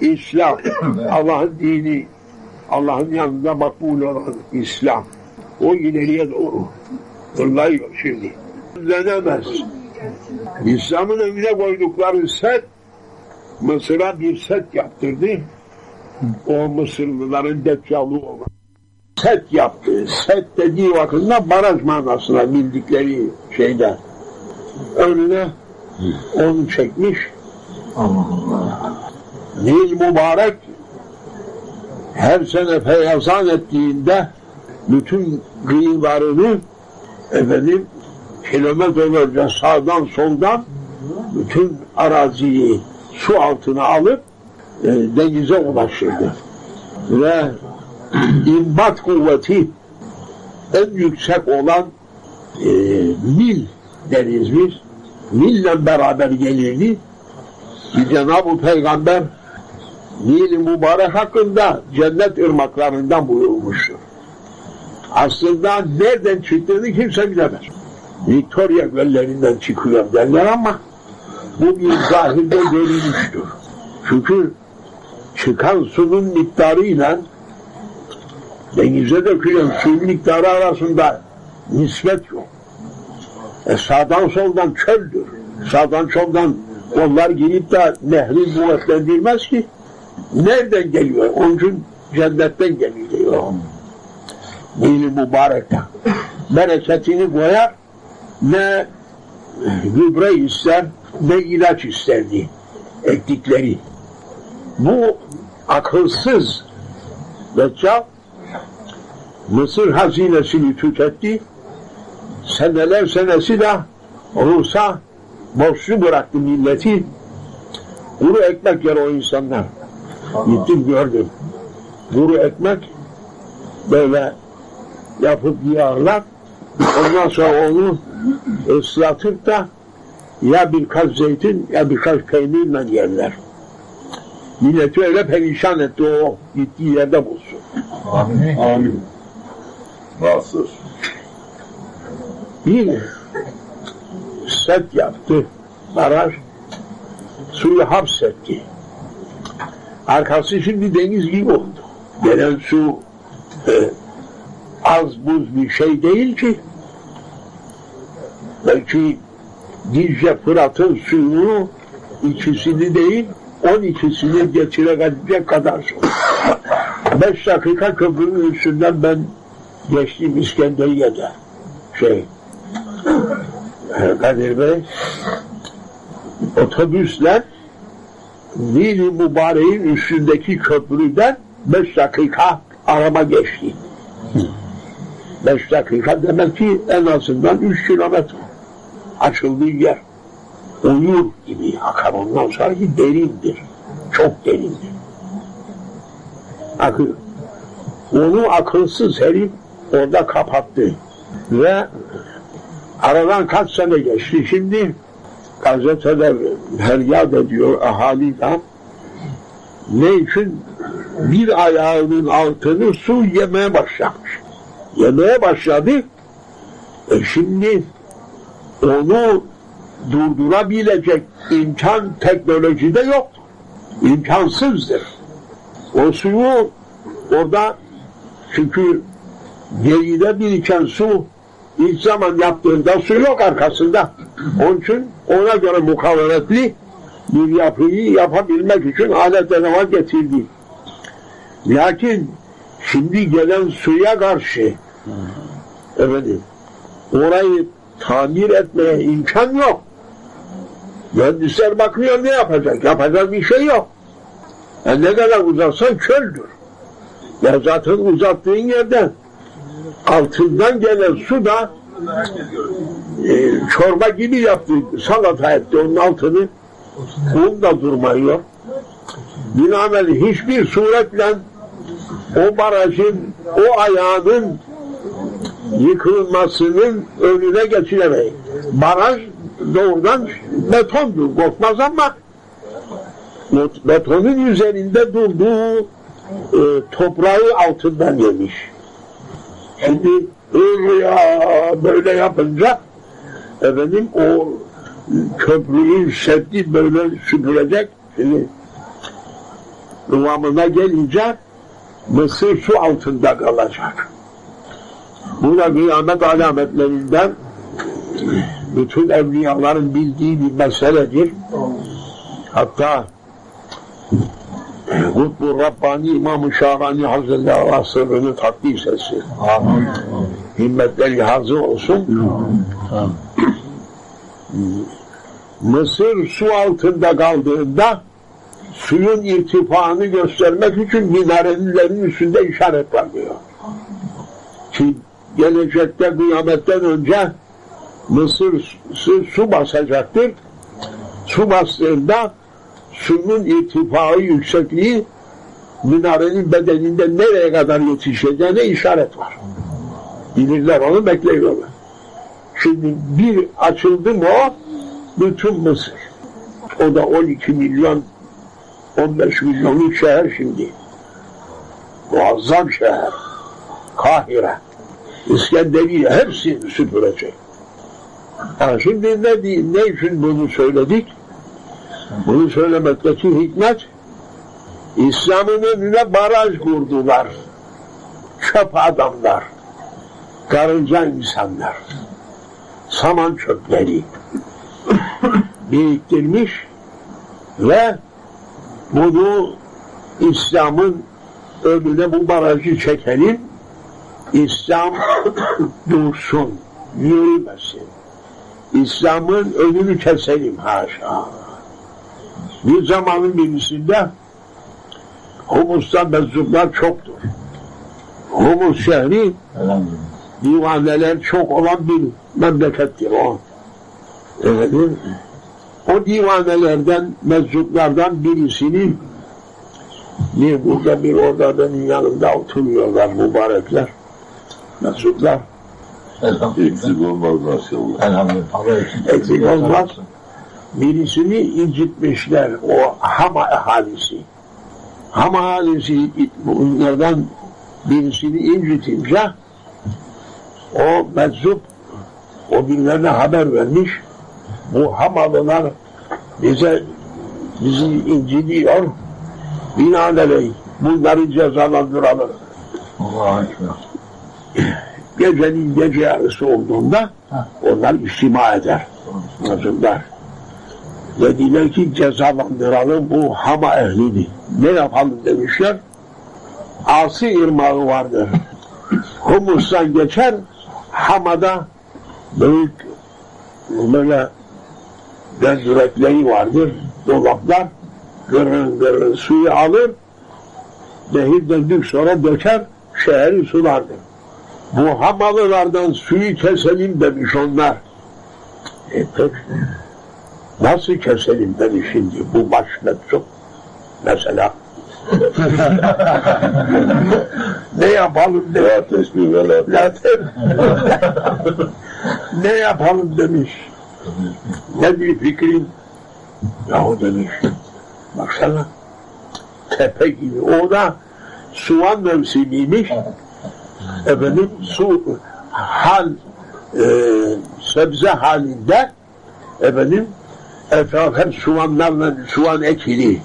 İslam, Allah'ın dini, Allah'ın yanında makbul olan İslam. O ileriye doğru fırlıyor şimdi. Denemez. İslam'ın önüne koydukları set, Mısır'a bir set yaptırdı. O Mısırlıların deccalı olan. Set yaptı. Set dediği vakında baraj manasına bildikleri şeyde. Önüne onu çekmiş. Nil mübarek her sene feyazan ettiğinde bütün kıyılarını efendim kilometrelerce sağdan soldan bütün araziyi su altına alıp e, denize ulaşırdı. Ve imbat kuvveti en yüksek olan e, Nil deriz biz. Nil'le beraber gelirdi. Cenab-ı Peygamber Nil-i Mübarek hakkında cennet ırmaklarından buyurmuştur. Aslında nereden çıktığını kimse bilemez. Victoria göllerinden çıkıyor derler ama bu bir zahirde görülmüştür. Çünkü çıkan suyun miktarıyla denize dökülen suyun miktarı arasında nispet yok. E sağdan soldan çöldür. Sağdan soldan onlar girip de nehri kuvvetlendirmez ki. Nereden geliyor? Onun için cennetten geliyor. Nil-i Mübarek'ten. Bereketini koyar ne gübre ister ne ilaç isterdi ektikleri. Bu akılsız Deccal Mısır hazinesini tüketti. Seneler senesi de Rus'a borçlu bıraktı milleti. Kuru ekmek yer o insanlar. Gittim gördüm. Kuru ekmek böyle yapıp yiyarlar. Ondan sonra onu ıslatıp da ya birkaç zeytin ya birkaç peynirle yerler. Milleti öyle perişan etti o gittiği yerde bulsun. Amin. Amin. Nasıl? Bir set yaptı. Baraj suyu hapsetti. Arkası şimdi deniz gibi oldu. Gelen su e, az buz bir şey değil ki. Belki Dicle Fırat'ın suyunu ikisini değil, on ikisini getirebilecek kadar. Beş dakika köprünün üstünden ben geçtim İskenderiye'de. Şey, Kadir Bey, otobüsler Mübarek'in üstündeki köprüden beş dakika araba geçti. Beş dakika demek ki en azından üç kilometre açıldığı yer. Uyur gibi akar ondan sonra ki derindir. Çok derindir. Akıyor. Onu akılsız herif orada kapattı. Ve aradan kaç sene geçti. Şimdi gazeteler feryat ediyor ahaliden. Ne için? Bir ayağının altını su yemeye başlamış. Yemeye başladı. E şimdi onu durdurabilecek imkan teknolojide yok. İmkansızdır. O suyu orada çünkü geride biriken su ilk zaman yaptığında su yok arkasında. Onun için ona göre mukavemetli bir yapıyı yapabilmek için alet edevat getirdi. Lakin şimdi gelen suya karşı efendim, orayı tamir etmeye imkan yok. Mühendisler bakıyor ne yapacak? Yapacak bir şey yok. E ne kadar uzatsan çöldür. Ya zaten uzattığın yerden altından gelen su da e, çorba gibi yaptı, salata etti onun altını. Un da durmuyor. Binaenaleyh hiçbir suretle o barajın, o ayağının yıkılmasının önüne geçilemeyiz. Baraj doğrudan betondur, korkmaz ama betonun üzerinde durduğu e, toprağı altından yemiş. Şimdi ya böyle yapınca efendim o köprüyü seddi böyle süpürecek. Şimdi kıvamına gelince Mısır su altında kalacak. Bu da kıyamet alametlerinden bütün evliyaların bildiği bir meseledir. Hatta Kutbu Rabbani İmam-ı Şahrani Hazretleri Allah sırrını takdis etsin. Himmetleri hazır olsun. Mısır su altında kaldığında suyun irtifaını göstermek için minarelerin üstünde işaret var diyor. Ki gelecekte kıyametten önce Mısır su, su basacaktır. Su bastığında suyun irtifai yüksekliği minarenin bedeninde nereye kadar yetişeceğine işaret var. Bilirler onu bekliyorlar. Şimdi bir açıldı mı o bütün Mısır. O da 12 milyon 15 milyonluk şehir şimdi. Muazzam şehir. Kahire. İskenderiye hepsini süpürecek. Ha, şimdi ne, ne için bunu söyledik? Bunu söylemekteki hikmet İslam'ın önüne baraj kurdular. Çöp adamlar. Karınca insanlar. Saman çöpleri biriktirmiş ve bunu İslam'ın önüne bu barajı çekelim. İslam dursun, yürümesin. İslam'ın önünü keselim haşa. Bir zamanın birisinde Humus'ta meczuplar çoktur. Humus şehri divaneler çok olan bir memlekettir o. Efendim, o divanelerden, meczuplardan birisini bir burada bir orada benim yanımda oturuyorlar mübarekler. Meczuplar. Eksik olmaz maşallah. Elhamdülillah. Eksik olmaz. Birisini incitmişler o Hama ahalisi. Hama ahalisi bunlardan birisini incitince o meczup o birilerine haber vermiş. Bu Hamalılar bize bizi incitiyor. Binaenaleyh bunları cezalandıralım. Allah'a. Gecenin gece yarısı olduğunda onlar içtima eder. Meczuplar. Dediler ki cezalandıralım bu Hama ehlini. Ne yapalım demişler. Asi ırmağı vardır. Humus'tan geçer Hama'da büyük böyle döndürekleri vardır. Dolaplar gırın gırın suyu alır nehir döndük sonra döker şehri sulardır. Bu hamalılardan suyu keselim demiş onlar. E peki, nasıl keselim dedi şimdi bu baş meczup mesela. ne yapalım evladım. ne yapalım demiş. Ne bir fikrin? Yahu demiş. Baksana. Tepe gibi. O da suvan mevsimiymiş. Efendim su hal e, sebze halinde efendim etraf hep soğanlarla soğan ekili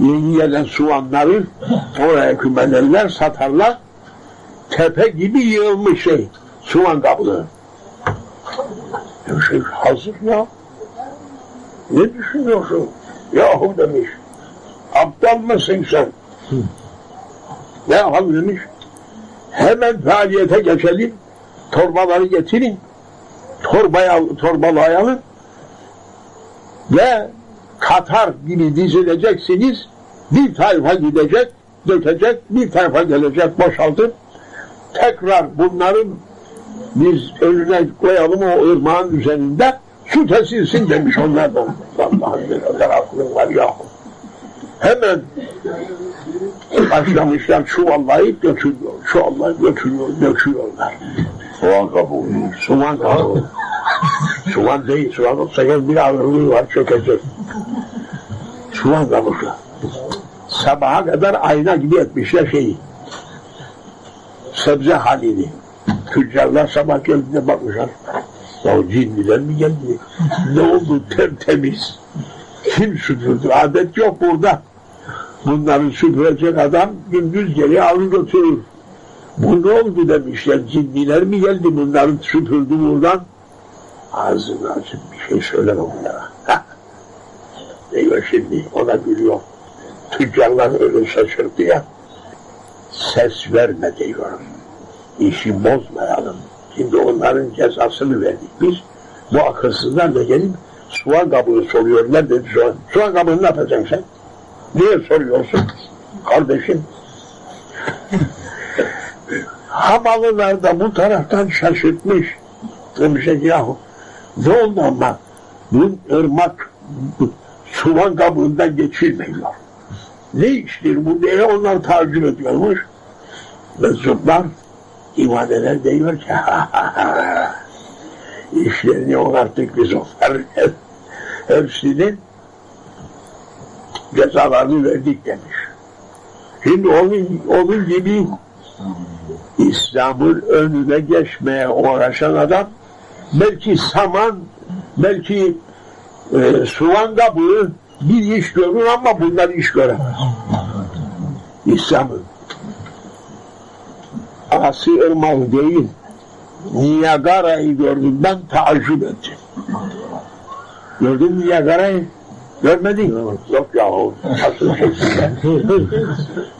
yeni gelen soğanları oraya kümelerler satarlar. Tepe gibi yığılmış şey soğan kablı şey hazır ya. Ne düşünüyorsun? Yahu demiş aptal mısın sen? Ne yapalım? demiş hemen faaliyete geçelim torbaları getirin. Torbaya, torbalayalım ve Katar gibi dizileceksiniz. Bir tayfa gidecek, dökecek, bir tayfa gelecek, boşaltıp tekrar bunların biz önüne koyalım o ırmağın üzerinde su kesilsin demiş onlardan. Allah'ım ne kadar aklın var ya. Hemen başlamışlar çuvallayıp götürüyor. Çuvallayıp götürüyor, döküyorlar. Soğan kabuğu. Soğan kabuğu. soğan değil, soğan olsa gel bir ağırlığı var çökecek. Soğan kabuğu. Sabaha kadar ayna gibi etmişler şeyi. Sebze halini. Tüccarlar sabah geldiğinde bakmışlar. Ya cinliler mi geldi? Ne oldu tertemiz? Kim süpürdü? Adet yok burada. Bunları süpürecek adam gündüz geri alır götürür. Bu ne oldu demişler, cinniler mi geldi bunların süpürdü buradan? Ağzını açıp bir şey söyleme bunlara. Eyvah şimdi ona gülüyor. Tüccarlar öyle şaşırdı ya. Ses verme diyorum. İşi bozmayalım. Şimdi onların cezasını verdik biz. Bu akılsızlar da gelip soğan kabuğu soruyorlar dedi soğan. Soğan kabuğunu ne yapacaksın sen? Niye soruyorsun? Kardeşim. Hamalılar da bu taraftan şaşırtmış. Demiş ki yahu ama bu ırmak soğan kabuğundan geçilmiyor. Ne iştir bu diye onlar takip ediyormuş. Meczuplar ifadeler diyor ki işlerini yok artık biz onların hep, hepsinin cezalarını verdik demiş. Şimdi onun, onun gibi İslam'ın önüne geçmeye uğraşan adam belki saman, belki e, soğan kabuğu bir iş görür ama bunlar iş göremez. İslam'ın Asi Irmak değil, Niagara'yı gördüm ben taaccüp ettim. Gördün mü Niagara'yı? Görmedin mi? Yok yahu. Nasıl?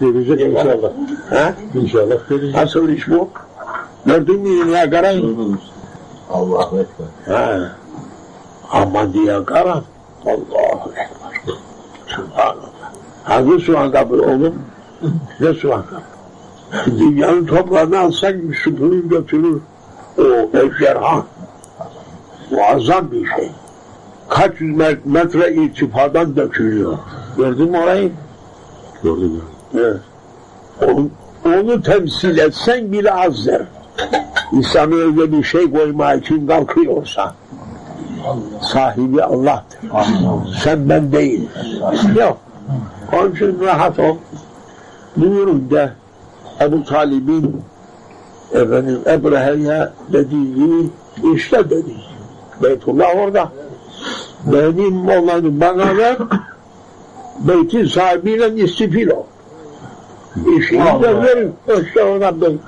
Gelecek inşallah. Ha? İnşallah. Nasıl iş bu? Gördün mü Niagara'yı? Allahu Ekber. Ha. Ama Niagara Allahu Ekber. Subhanallah. Hangi soğan kabı oğlum? Ne soğan kabı? Dünyanın toprağını alsak süpürür götürür. O ejderha. Muazzam bir şey. Kaç yüz met- metre irtifadan dökülüyor. Gördün mü orayı? Gördüm Evet. Onu, onu temsil etsen bile azdır. İnsanı öyle bir şey koymaya için kalkıyorsa sahibi Allah'tır. Sen ben değil. Yok. Onun için rahat ol. Buyurun de Ebu Talib'in efendim Ebrehe'ye dediği işte dedi. Beytullah orada. Benim olanı bana ver beytin sahibiyle istifil ol. İşini de verin. İşte ona beyt.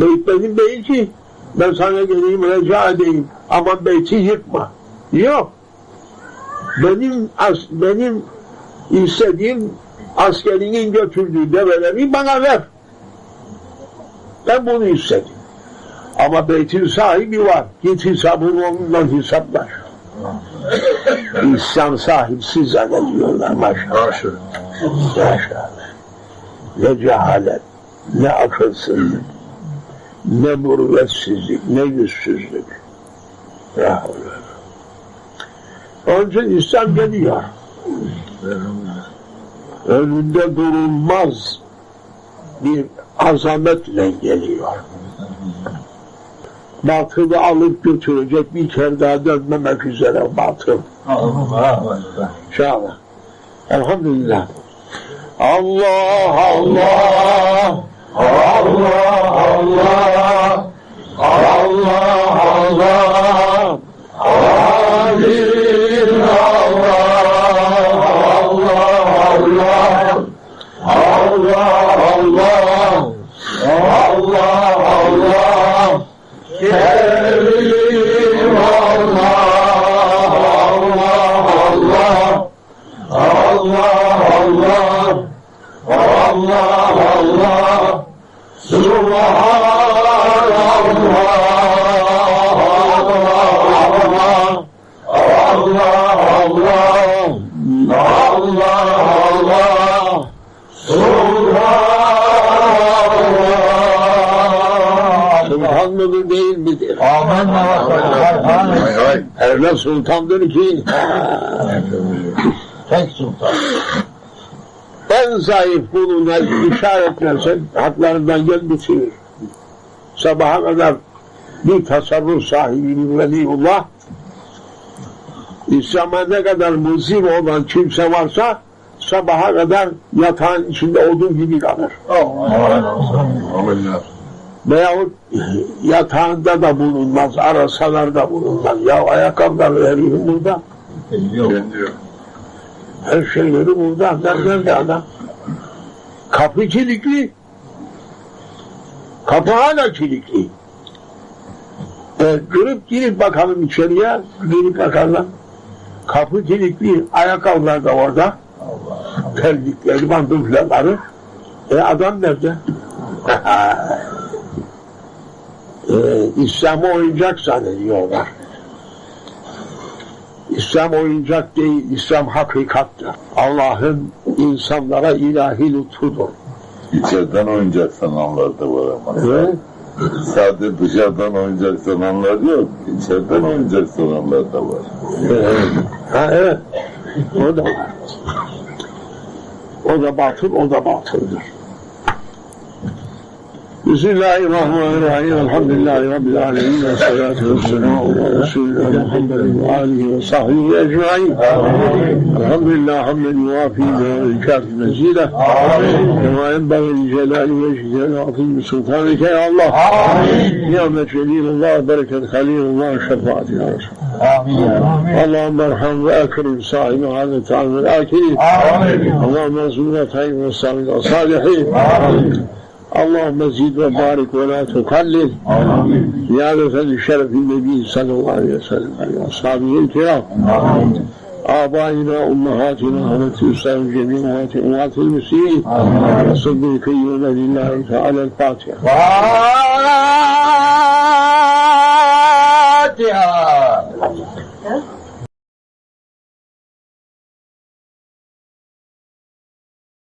Beyt benim değil ki. Ben sana geleyim rica edeyim. Ama beyti yıkma. Yok. Benim as, benim istediğim askerinin götürdüğü develeri bana ver. Ben bunu istedim. Ama beytin sahibi var. Git hesabını onunla hesaplaş. İslam sahipsiz zannediyorlar maşallah. Karşı. Maşallah. Ne cehalet, ne akılsızlık, ne mürüvvetsizlik, ne yüzsüzlük. Ya Allah. Onun için İslam geliyor. Önünde durulmaz bir azametle geliyor. Batılı alıp götürecek bir kere daha dönmemek üzere batıl. Allahu Ekber. İnşallah. Elhamdülillah. Allah Allah Allah Allah Allah Allah Alim Allah Allah Allah Allah Allah Allah Allah Kerim Allah Allah Allah Allah Allah Allah Subhanallah Allah Allah Allah Allah Subhanallah Subhan mıdır değil midir? Amen. Hay hay. Öyle sultandır ki Tek sultan. en zayıf kuluna işaretlersen haklarından gel bitirir. Sabaha kadar bir tasarruf sahibi veliullah İslam'a ne kadar muzir olan kimse varsa sabaha kadar yatağın içinde olduğu gibi kalır. Amin. Veyahut yatağında da bulunmaz, arasalar da bulunmaz. Ya ayakkabıları herifin burada, yok. her şeyleri burada. Nerede adam? Kapı kilitli. Kapı hala kilitli. E, girip girip bakalım içeriye, girip bakalım. Kapı kilitli, ayakkabılar da orada. Terlikleri, bandufları. E adam nerede? e, İslam oyuncak zannediyorlar. İslam oyuncak değil, İslam hakikattır. Allah'ın insanlara ilahi lütfudur. İçeriden oyuncak sananlar da var ama. Evet. Sadece dışarıdan oyuncak sananlar yok. İçeriden oyuncak sananlar da var. Evet. Ha, evet. O da var. O da batıl, o da batıldır. بسم الله الرحمن الرحيم. الحمد لله رب العالمين والصلاة والسلام على رسول الله محمد وآله وصحبه أجمعين. الحمد لله حمدا يوافي من كافي مزيده. كما ينبغي لجلال وجهك العظيم سلطانك يا الله. نعمة جليل الله بركة خليل الله شفاعة يا رسول الله. اللهم ارحم واكرم صاحب هذا التعامل آمين. اللهم ارزقنا طيب خير من آمين. اللهم زد وبارك ولا تقلل يا بفضل شرف النبي صلى الله عليه وسلم وأصحابه الكرام. آبائنا أمهاتنا ومن الإسلام جميعا أمهات المسلمين. وصدق في يوم تعالى الفاتحة